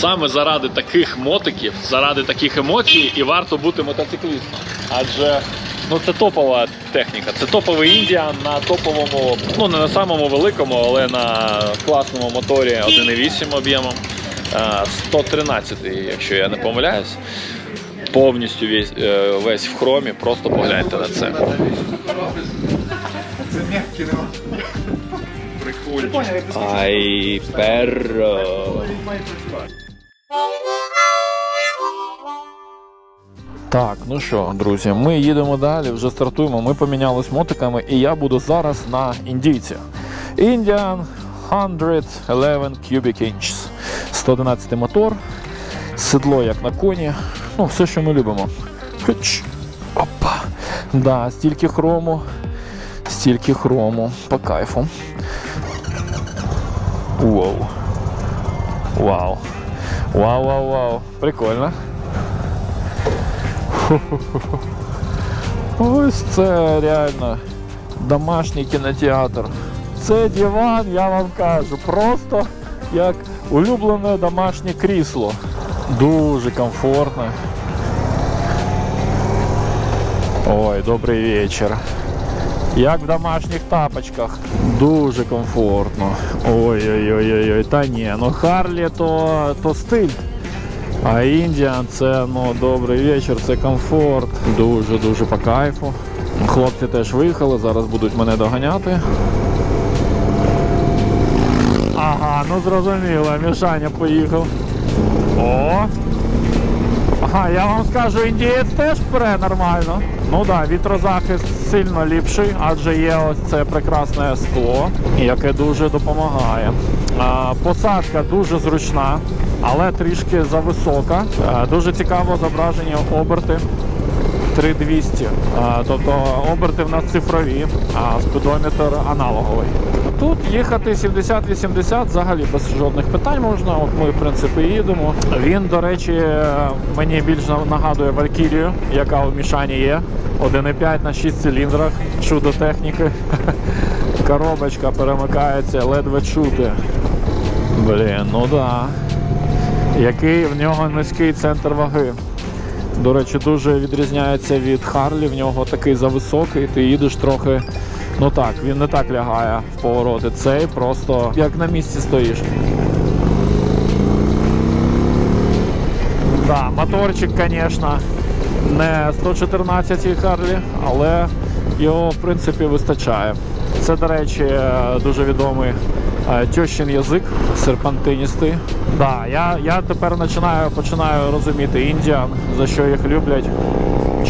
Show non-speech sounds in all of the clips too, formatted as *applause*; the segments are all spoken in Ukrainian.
саме заради таких мотиків, заради таких емоцій, і варто бути мотоциклістом. Адже ну це топова техніка, це топовий індіан на топовому, ну не на самому великому, але на класному моторі 1,8 об'ємом. е, 113, якщо я не помиляюсь. Повністю весь, е, весь в хромі, просто погляньте на це. Прикольно. Ай, перро. Так, ну що, друзі, ми їдемо далі, вже стартуємо. Ми помінялись мотиками, і я буду зараз на індійці. Indian 111 Cubic Inches. 111 мотор, седло як на коні. Ну, все, що ми любимо. Опа. Да, стільки хрому, стільки хрому. По кайфу. Вау. Вау. Вау, вау, вау. Прикольно. *laughs* Ось це реально домашній кінотеатр. Це диван, я вам кажу, просто як улюблене домашнє крісло. Дуже комфортно. Ой, добрий вечір. Як в домашніх тапочках. Дуже комфортно. Ой-ой-ой, та ні, ну Харлі то, то стиль. А Індіан це ну добрий вечір, це комфорт. Дуже-дуже по кайфу. Хлопці теж виїхали, зараз будуть мене доганяти. Ага, ну зрозуміло, Мішаня поїхав. О! Ага, я вам скажу, індієць теж пре нормально. Ну так, да, вітрозахист сильно ліпший, адже є ось це прекрасне скло, яке дуже допомагає. А, посадка дуже зручна, але трішки зависока. А, дуже цікаво зображення оберти. 3200. Тобто оберти в нас цифрові, а спідометр аналоговий. Тут їхати 70-80 взагалі без жодних питань можна. От ми, в принципі, їдемо. Він, до речі, мені більш нагадує Валькірію, яка у Мішані є. 1,5 на 6 циліндрах, чудо техніки. *laughs* Коробочка перемикається, ледве чути. Блін, ну да. Який в нього низький центр ваги. До речі, дуже відрізняється від Харлі. В нього такий зависокий, ти їдеш трохи. Ну так, він не так лягає в повороти. Цей просто як на місці стоїш. Да, моторчик, звісно, не 114 Харлі, але його в принципі вистачає. Це, до речі, дуже відомий е, тьощин язик, серпантиністий. Да, я, я тепер починаю, починаю розуміти індіан, за що їх люблять,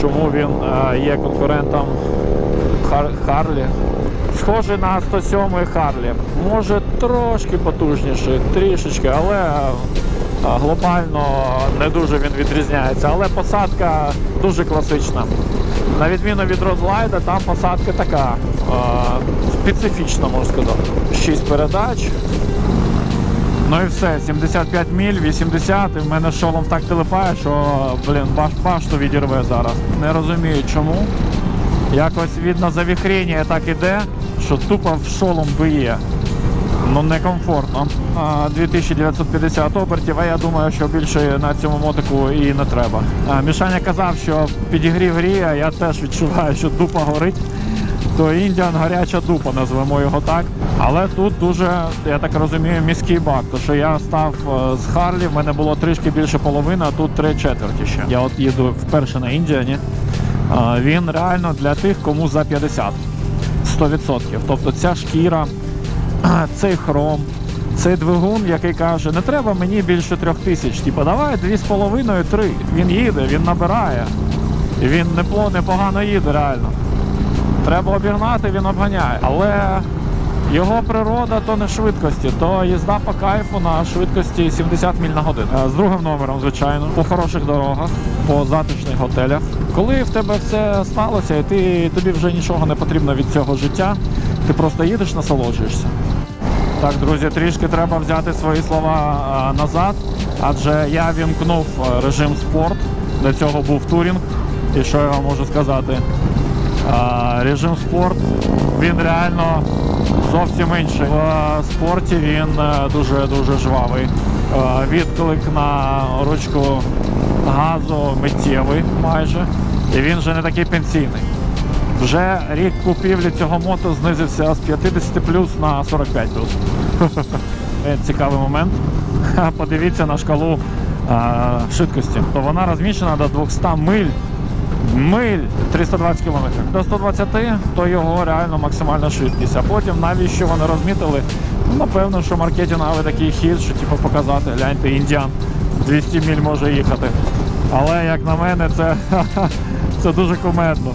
чому він е, є конкурентом Хар- Харлі. Схожий на 107 Харлі. Може трошки потужніший, трішечки, але е, глобально не дуже він відрізняється. Але посадка дуже класична. На відміну від Розлайда, там посадка така е, специфічна, можна сказати. 6 передач. Ну і все, 75 міль, 80, і в мене шолом так телепає, що блін, баш, башту відірве зараз. Не розумію чому. Якось видно завіхрення так іде, що тупо в шолом биє. Ну некомфортно. 2950 обертів, а я думаю, що більше на цьому мотику і не треба. Мішаня казав, що підігрів гріє, я теж відчуваю, що дупа горить. То Індіан гаряча дупа, назвемо його так. Але тут дуже, я так розумію, міський бак. То що я став е, з Харлі, в мене було трішки більше половини, а тут три четверті ще. Я от їду вперше на Індіані. Він реально для тих, кому за 50. 100%. Тобто ця шкіра, цей хром, цей двигун, який каже, не треба мені більше трьох тисяч. Типа, давай дві з половиною, три. Він їде, він набирає. Він непогано їде реально. Треба обігнати, він обганяє. Але його природа то не швидкості, то їзда по кайфу на швидкості 70 міль на годину. Е, З другим номером, звичайно, по хороших дорогах, по затишних готелях. Коли в тебе все сталося, і ти, тобі вже нічого не потрібно від цього життя, ти просто їдеш, насолоджуєшся. Так, друзі, трішки треба взяти свої слова назад, адже я вімкнув е, режим спорт. До цього був турінг. І що я вам можу сказати? Режим спорт, він реально зовсім інший. В е, спорті він е, дуже дуже жвавий. Е, Відклик на ручку газу миттєвий майже. І він вже не такий пенсійний. Вже рік купівлі цього мото знизився з 50 плюс на 45 плюс. *laughs* Е, Цікавий момент. *laughs* Подивіться на шкалу швидкості. То вона розміщена до 200 миль. Миль 320 км. До 120 то його реально максимальна швидкість. А потім навіщо вони розмітили? Ну, напевно, що маркетинговий такий хід, що типу показати, гляньте, індіан 200 міль може їхати. Але як на мене, це, *laughs* це дуже кумедно.